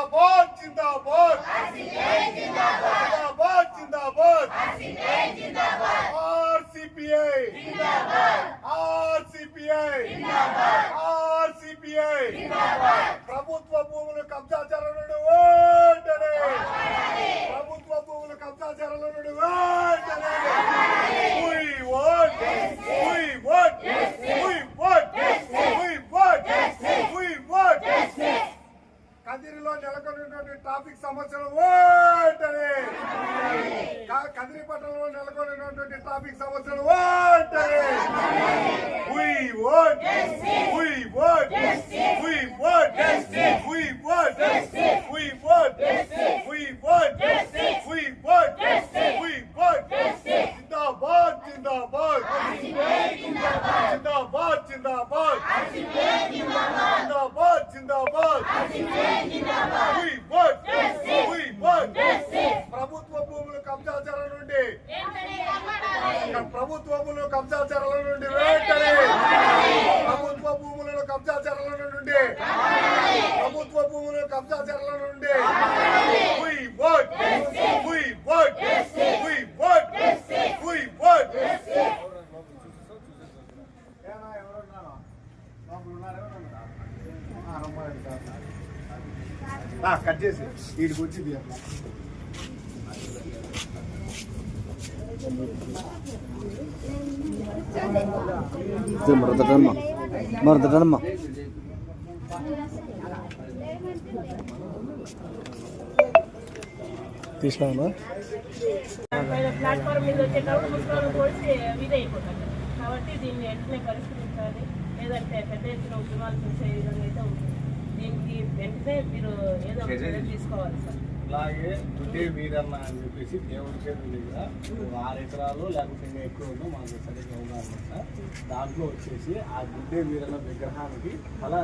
जिंदाबाद जिंदाबाद We want, we want, we want, we want, we want, we want, we. Cut చేసి. వీడికి వచ్చింది మొదటమ్మ తీసినావా పైన ప్లాట్ఫామ్ మీద వచ్చేటప్పుడు ముసలి పోసి ఇదైపోతారు కాబట్టి దీన్ని వెంటనే పరిష్కరించాలి. లేదంటే పెద్ద ఎత్తున ఉద్యమాలు చేసే విధంగా అయితే ఉంటుంది దీనికి వెంటనే మీరు ఏదో ఒక చర్య తీసుకోవాలి సార్. అలాగే దుడ్డే వీరన్న అని చెప్పేసి దేవుడి చేతుల దగ్గర ఆరు ఎకరాలు లేకపోతే ఇంకా ఎక్కువ ఉందో మాకు సరిగ్గా సార్ దాంట్లో వచ్చేసి ఆ దుడ్డే వీరన్న విగ్రహానికి తల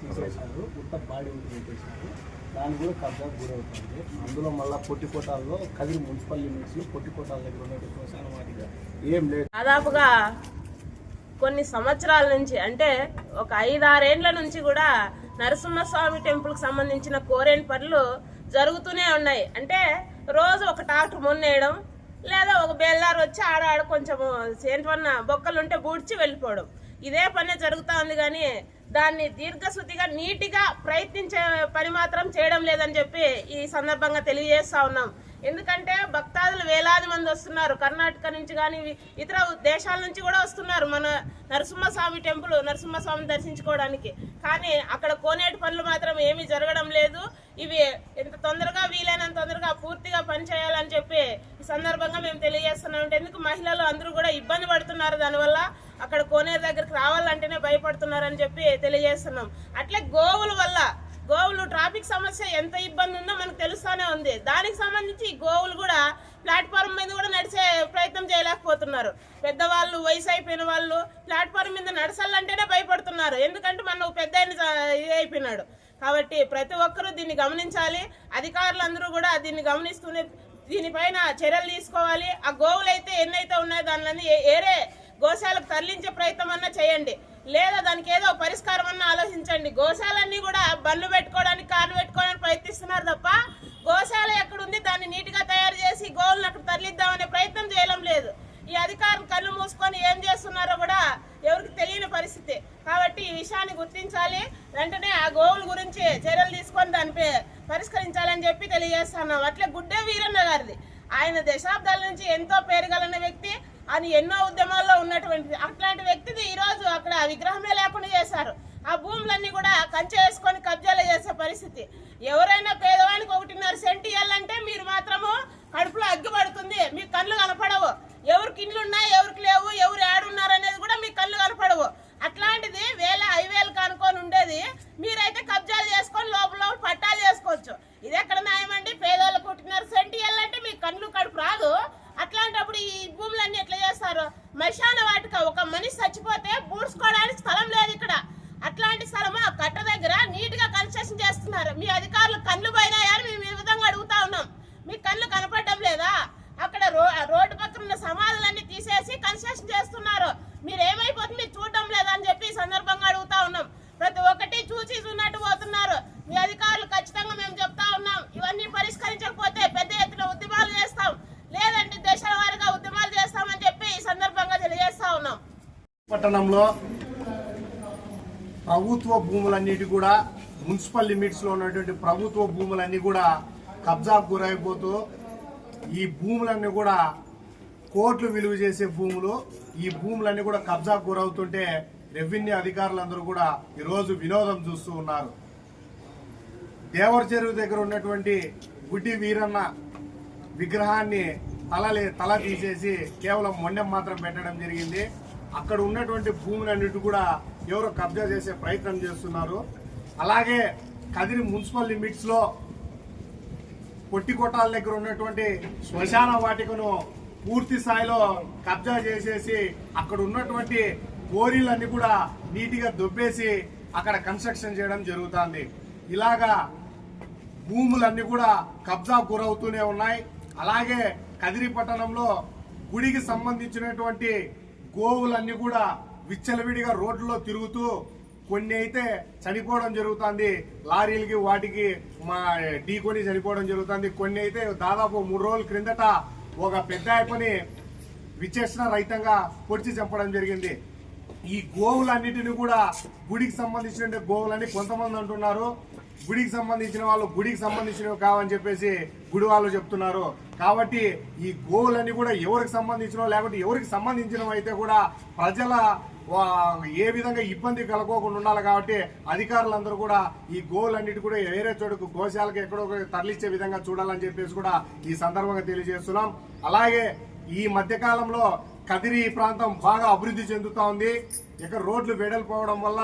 తీసేశారు ఉత్త బాడీ ఉండి పెట్టేశారు. దానికి కూడా కబ్జా గురవుతుంది. అందులో మళ్ళీ పొట్టి కోటాల్లో కదిరి మున్సిపల్ లిమిట్స్లో పొట్టి కోటాల దగ్గర ఉన్నట్టు శ్మశాన వాటిగా ఏం లేదు. దాదాపుగా కొన్ని సంవత్సరాల నుంచి అంటే ఒక ఐదారేండ్ల నుంచి కూడా నరసింహస్వామి టెంపుల్కి సంబంధించిన కోరేన్ పనులు జరుగుతూనే ఉన్నాయి. అంటే రోజు ఒక ట్రాక్టర్ మొన్నేయడం లేదా ఒక బెల్లారు వచ్చి ఆడ ఆడ కొంచెం ఏంటన్నా బొక్కలు ఉంటే బూడ్చి వెళ్ళిపోవడం. ఇదే పనే జరుగుతూ ఉంది కానీ దాన్ని దీర్ఘశుద్ధిగా నీటిగా ప్రయత్నించే పని మాత్రం చేయడం లేదని చెప్పి ఈ సందర్భంగా తెలియజేస్తా ఉన్నాం. ఎందుకంటే భక్తాదులు వేలాది మంది వస్తున్నారు. కర్ణాటక నుంచి కానీ ఇతర దేశాల నుంచి కూడా వస్తున్నారు మన నరసింహస్వామి టెంపుల్ నరసింహస్వామిని దర్శించుకోవడానికి. కానీ అక్కడ కోనేటి పనులు మాత్రం ఏమీ జరగడం లేదు. ఇవి ఎంత తొందరగా వీలైనంత తొందరగా పూర్తిగా పని చేయాలని చెప్పి ఈ సందర్భంగా మేము తెలియజేస్తున్నాం. అంటే ఎందుకు మహిళలు అందరూ కూడా ఇబ్బంది పడుతున్నారు దానివల్ల? అక్కడ కోనేరు దగ్గరికి రావాలంటేనే భయపడుతున్నారని చెప్పి తెలియజేస్తున్నాం. అట్లే గోవుల వల్ల గోవులు ట్రాఫిక్ సమస్య ఎంత ఇబ్బంది ఉందో మనకు తెలుస్తూనే ఉంది. దానికి సంబంధించి గోవులు కూడా ప్లాట్ఫామ్ మీద కూడా నడిచే ప్రయత్నం చేయలేకపోతున్నారు. పెద్దవాళ్ళు వయసు అయిపోయిన వాళ్ళు ప్లాట్ఫామ్ మీద నడచాలంటేనే భయపడుతున్నారు. ఎందుకంటే మన పెద్ద ఇది అయిపోయినాడు. కాబట్టి ప్రతి ఒక్కరూ దీన్ని గమనించాలి. అధికారులందరూ కూడా దీన్ని గమనిస్తూనే దీనిపైన చర్యలు తీసుకోవాలి. ఆ గోవులు అయితే ఎన్నైతే ఉన్నాయో దానిలో ఏరే గోశాలకు తరలించే ప్రయత్నం అన్నా చేయండి. లేదా దానికి ఏదో పరిష్కారం అన్నా ఆలోచించండి. గోశాలన్నీ కూడా బండ్లు పెట్టుకోవడానికి కార్లు పెట్టుకోవడానికి ప్రయత్నిస్తున్నారు తప్ప గోశాల ఎక్కడుంది దాన్ని నీట్గా తయారు చేసి గోవులను అక్కడ తరలిద్దామనే ప్రయత్నం చేయడం లేదు. ఈ అధికారులు కళ్ళు మూసుకొని ఏం చేస్తున్నారో కూడా ఎవరికి తెలియని పరిస్థితి. కాబట్టి ఈ విషయాన్ని గుర్తించాలి. వెంటనే ఆ గోవుల గురించి చర్యలు తీసుకొని దానిపై పరిష్కరించాలని చెప్పి తెలియజేస్తున్నాం అట్లే గుడ్డే వీరన్న గారిది. ఆయన దశాబ్దాల నుంచి ఎంతో పేరుగలన్న వ్యక్తి. అని ఎన్నో ఉద్యమాల్లో ఉన్నటువంటిది. అట్లాంటి వ్యక్తిది ఈరోజు అక్కడ విగ్రహమే లేకుండా చేశారు. ఆ భూములన్నీ కూడా కంచె వేసుకొని కబ్జాలు చేసే పరిస్థితి. ఎవరైనా పేదవానికి ఒకటిన్నర సెంటు ఇవ్వాలంటే మీరు మాత్రము வயசான పట్టణంలో ప్రభుత్వ భూములన్నిటి కూడా మున్సిపల్ లిమిట్స్లో ఉన్నటువంటి ప్రభుత్వ భూములన్నీ కూడా కబ్జాకు గురైపోతూ ఈ భూములన్నీ కూడా కోట్లు విలువ చేసే భూములు ఈ భూములన్నీ కూడా కబ్జాకు గురవుతుంటే రెవెన్యూ అధికారులందరూ కూడా ఈరోజు వినోదం చూస్తూ ఉన్నారు. దేవర చెరువు దగ్గర ఉన్నటువంటి గుడ్డి వీరన్న విగ్రహాన్ని తలలే తల తీసేసి కేవలం మొండెం మాత్రం పెట్టడం జరిగింది. అక్కడ ఉన్నటువంటి భూములన్నిటి కూడా ఎవరో కబ్జా చేసే ప్రయత్నం చేస్తున్నారు. అలాగే కదిరి మున్సిపల్ లిమిట్స్లో పొట్టికొట్టాల దగ్గర ఉన్నటువంటి శ్మశాన వాటికను పూర్తి స్థాయిలో కబ్జా చేసేసి అక్కడ ఉన్నటువంటి కోరీలన్నీ కూడా నీటిగా దొబ్బేసి అక్కడ కన్స్ట్రక్షన్ చేయడం జరుగుతుంది. ఇలాగా భూములన్నీ కూడా కబ్జా గురవుతూనే ఉన్నాయి. అలాగే కదిరి పట్టణంలో గుడికి సంబంధించినటువంటి గోవులన్నీ కూడా విచ్చలవిడిగా రోడ్లలో తిరుగుతూ కొన్ని అయితే చనిపోవడం జరుగుతుంది. లారీలకి వాటికి మా ఢీకొని చనిపోవడం జరుగుతుంది. కొన్ని అయితే దాదాపు మూడు రోజుల క్రిందట ఒక పెద్ద ఆయపని విచేషణ రైతంగా పొడిచి చంపడం జరిగింది. ఈ గోవులన్నిటిని కూడా గుడికి సంబంధించిన గోవులని కొంతమంది అంటున్నారు. గుడికి సంబంధించిన వాళ్ళు గుడికి సంబంధించినవి కావని చెప్పేసి గుడి వాళ్ళు చెప్తున్నారు. కాబట్టి ఈ గోవులన్నీ కూడా ఎవరికి సంబంధించినో లేకుంటే ఎవరికి సంబంధించినవి అయితే కూడా ప్రజల ఏ విధంగా ఇబ్బంది కలగకుండా ఉండాలి కాబట్టి అధికారులందరూ కూడా ఈ గోవులన్నిటి కూడా వేరే చోటుకు గోశాలకు ఎక్కడో తరలిచ్చే తరలించే విధంగా చూడాలని చెప్పేసి కూడా ఈ సందర్భంగా తెలియజేస్తున్నాం. అలాగే ఈ మధ్యకాలంలో కదిరి ప్రాంతం బాగా అభివృద్ధి చెందుతూ ఉంది. ఇక్కడ రోడ్లు వెడల్పోవడం వల్ల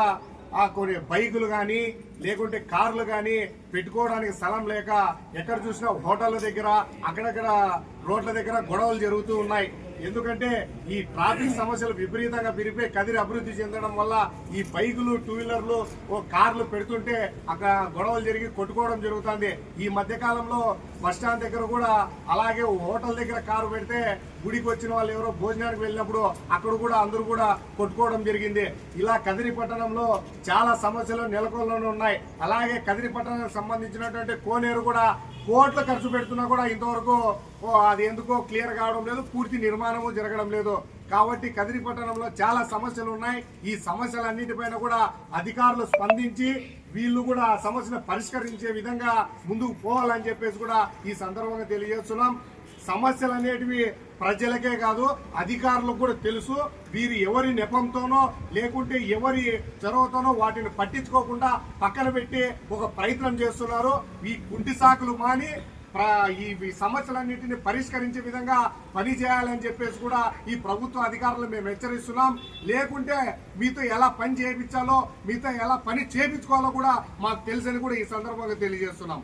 ఆ కొన్ని బైకులు కానీ లేకుంటే కార్లు కానీ పెట్టుకోవడానికి స్థలం లేక ఎక్కడ చూసినా హోటళ్ళ దగ్గర అక్కడక్కడ రోడ్ల దగ్గర గొడవలు జరుగుతూ ఉన్నాయి. ఎందుకంటే ఈ ట్రాఫిక్ సమస్యలు విపరీతంగా పెరిగిపోయి కదిరి అభివృద్ధి చెందడం వల్ల ఈ బైకులు టూ వీలర్లు ఓ కార్లు పెడుతుంటే అక్కడ గొడవలు జరిగి కొట్టుకోవడం జరుగుతుంది. ఈ మధ్య కాలంలో బస్ స్టాండ్ దగ్గర కూడా అలాగే హోటల్ దగ్గర కారు పెడితే గుడికి వచ్చిన వాళ్ళు ఎవరో భోజనానికి వెళ్ళినప్పుడు అక్కడ కూడా అందరూ కూడా కొట్టుకోవడం జరిగింది. ఇలా కదిరి పట్టణంలో చాలా సమస్యలు నెలకొల్లని ఉన్నాయి. అలాగే కదిరి పట్టణానికి సంబంధించినటువంటి కోనేరు కూడా కోట్లు ఖర్చు పెడుతున్నా కూడా ఇంతవరకు ఓ, అది ఎందుకో క్లియర్ కావడం లేదు పూర్తి నిర్మాణము జరగడం లేదు. కాబట్టి కదిరి పట్టణంలో చాలా సమస్యలు ఉన్నాయి. ఈ సమస్యలన్నిటిపైన కూడా అధికారులు స్పందించి వీళ్ళు కూడా ఆ సమస్యను పరిష్కరించే విధంగా ముందుకు పోవాలని చెప్పేసి కూడా ఈ సందర్భంగా తెలియజేస్తున్నాం. సమస్యలు అనేటివి ప్రజలకే కాదు అధికారులకు కూడా తెలుసు. వీరు ఎవరి నెపంతోనో లేకుంటే ఎవరి చొరవతోనో వాటిని పట్టించుకోకుండా పక్కన పెట్టి ఒక ప్రయత్నం చేస్తున్నారు. ఈ కుంటి సాకులు మాని ప్ర- ఈ ఈ సమస్యలన్నింటినీ పరిష్కరించే విధంగా పని చేయాలని చెప్పేసి కూడా ఈ ప్రభుత్వ అధికారులు మేము హెచ్చరిస్తున్నాం. లేకుంటే మీతో ఎలా పని చేయించాలో మీతో ఎలా పని చేయించుకోవాలో కూడా మాకు తెలుసని కూడా ఈ సందర్భంగా తెలియజేస్తున్నాం.